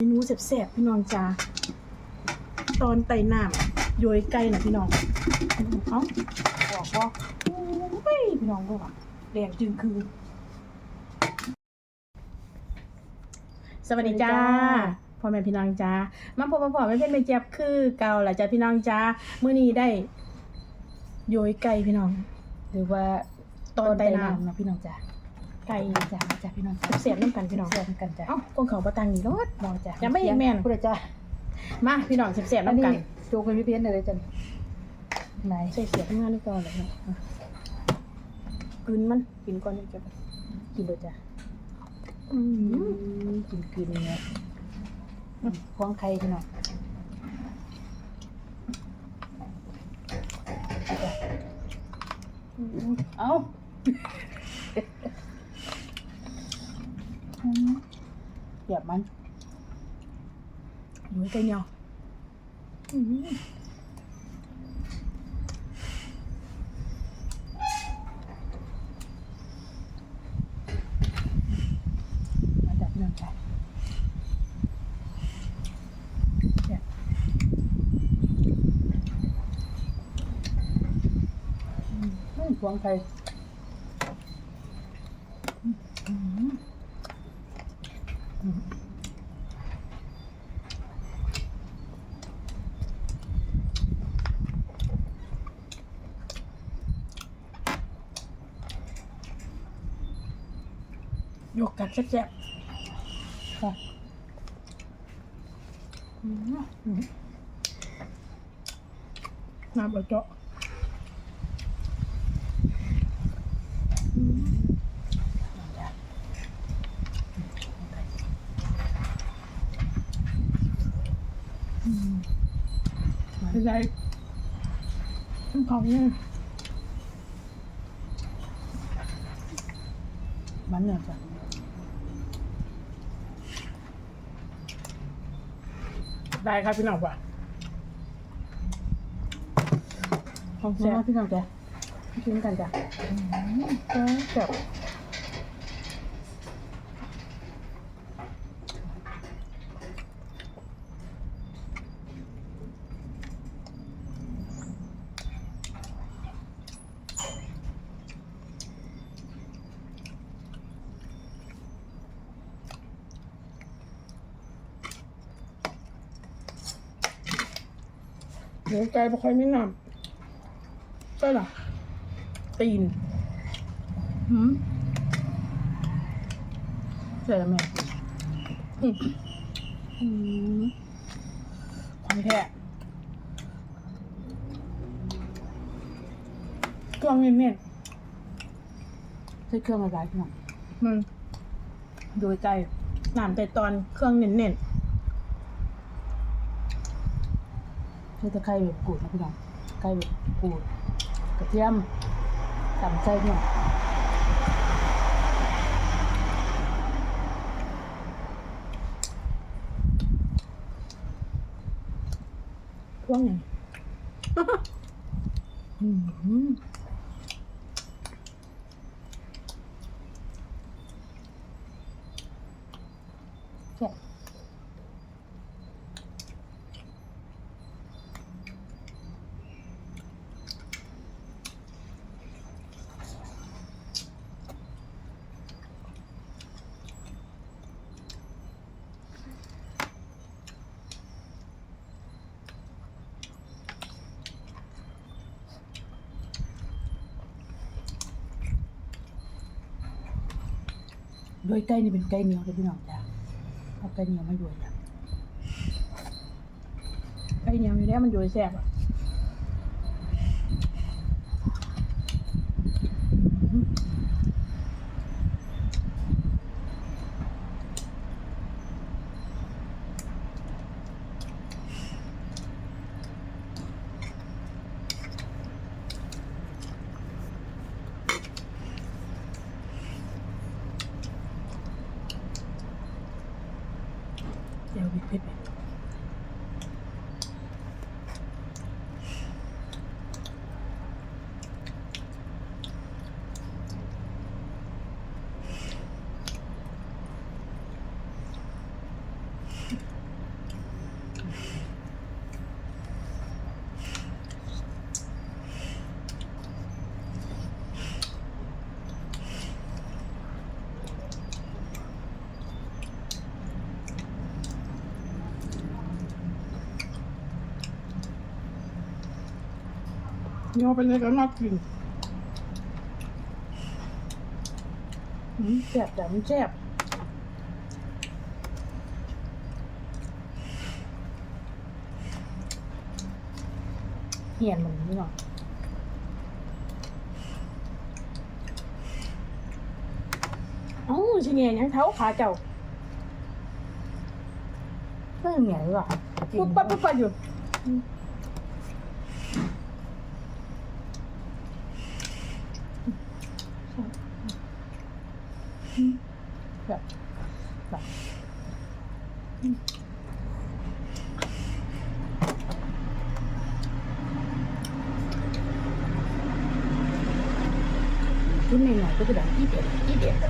เมนูแซ่บๆพี่น้องจ้าตอนไต่น้ำโยยไก่นะพี่น้องเอ้าบอกว่าโอ้ยพี่น้องก็ว่าแดงจึงคือ สวัสดีจ้าพ่อแม่พี่น้องจ้ามาพบมาพอแม่เพื่อนแม่เจี๊ยบคือเก่าหละจ้าพี่น้องจ้ามื้อนี้ได้ โยยไก่พี่น้อง หรือว่าตอนใต้น้ำนะพี่น้องจ้า ไก่จ้าจ้าพี่น้องจ้าเสียบน้ำกันพี่น้องเสียบกันจ้าเอ้าพวกเขาประตังนี่รถน้องจ้ายังไม่เห็นแม่นพูดเลยจ้ามาพี่น้องเสียบๆอันน้ำนี้กันโจกเป็นพี่เพี้ยนเลยจ้ะไหนใส่เสียบทำงานด้วยก่อนเลยเนาะอะกินมันกินก่อนนี่จะกินเลยจ้าอืมกินกินเนี่ยควงไข่พี่น้องเอา เดี๋ยวมันโยยไก่เนียวอืมมาจากพี่น้องจ้าควงไข่โยกกันแซ่บค่ะน้ำเอาเจาะอืมอืมเป็น ไรต้องเขาเนี่ยมันเนี่ยจ้ะได้ครับพี่น้องว่ะของแซ่แซ่บบพี่น้องจ้ะกินกันจ้ะแซ่บ เดี๋ยวใจบ่ค่อยมีน้ำใช่หรอตีนหืมใส่แล้วแม่อืมอืมของแท้เครื่องเน้นใส่เครื่องอะไรพี่น้องๆมันโดยใจน้ำแต่ตอนเครื่องเน้น ใส่ตะไคร้แบบกูดนะพี่น้องไคร้แบบกูดกระเทียมตำใส่พี่น้องๆเครื่องอย่างอืมแซ่บ โดยไก่นี่เป็นไก่เหนียวเลยพี่น้องจ้ะเอาไก่เหนียวมาด้วยจ้ะไอ้เหนียวอยู่แล้วมันยวยแซ่บอะ เดี๋ย โยเป็นเลยก็น่ากินอืมแซ่บจ้ะมันแซ่บเหียนมันนี่เนาะเอ้าชิเงียยังเท้าขาเจ้าก็ยังเหนียวอยู่อะปุ๊บปั๊บปุ๊บปั๊บอยู่ แบบแบบ กินหน่อยๆก็จะแบบอีเด็ดอีเด็ดแบ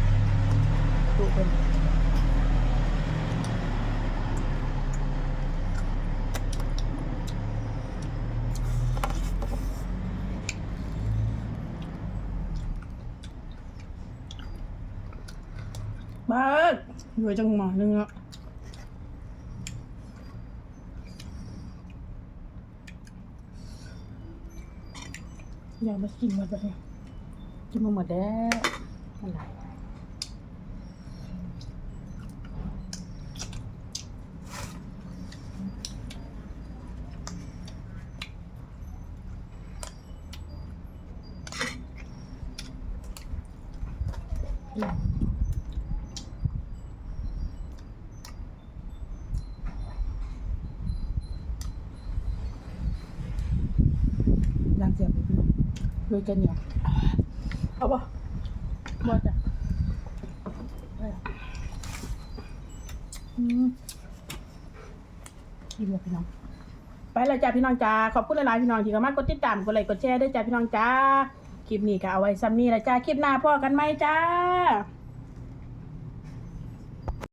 กินมาหมดแล้วอะไรย่างเสียบไปพี่ด้วยกันเนี่ เอาปะบ่จ้ะได้อะอืมกินเลยพี่น้อง ไปแล้วจ้าพี่น้องจ้าขอบคุณหลายๆพี่น้องที่เข้ามากดติดตามกดไลค์กดแชร์ด้วยจ้าพี่น้องจ้าคลิปนี้ก็เอาไว้ซ้ำนี้ละจ้าคลิปหน้าพ่อกันไหมจ้า